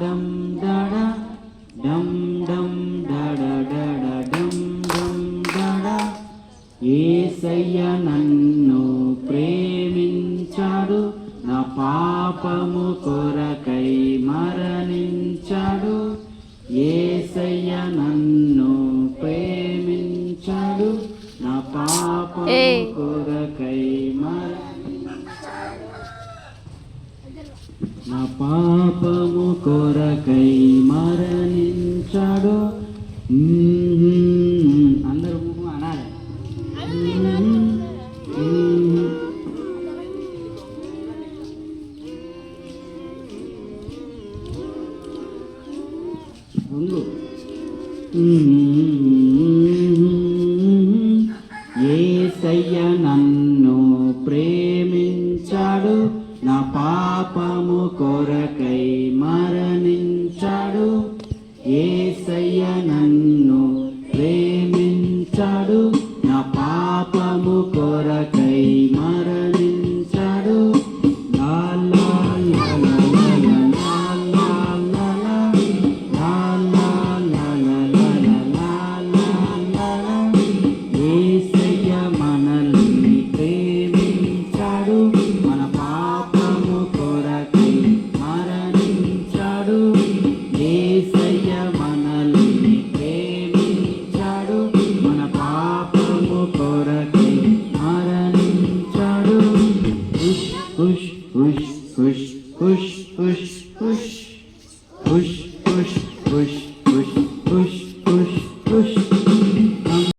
డం డడ డం డం డడ డడ డం డం డడ ఏసయ్య నన్ను ప్రేమించాడు నా పాపము కొరకై మరణించాడు. ఏసయ్య నన్ను ప్రేమించాడు నా పాపము నా పాపము కొరకై మరణించాడు అందరూ అనాలి రెండు ఏ సయ్య నన్ను ప్రేమించాడు నా పాపము కొరకై మరణించాడు. ఏసయ్య నన్ను ప్రేమించాడు. push, push, push, push.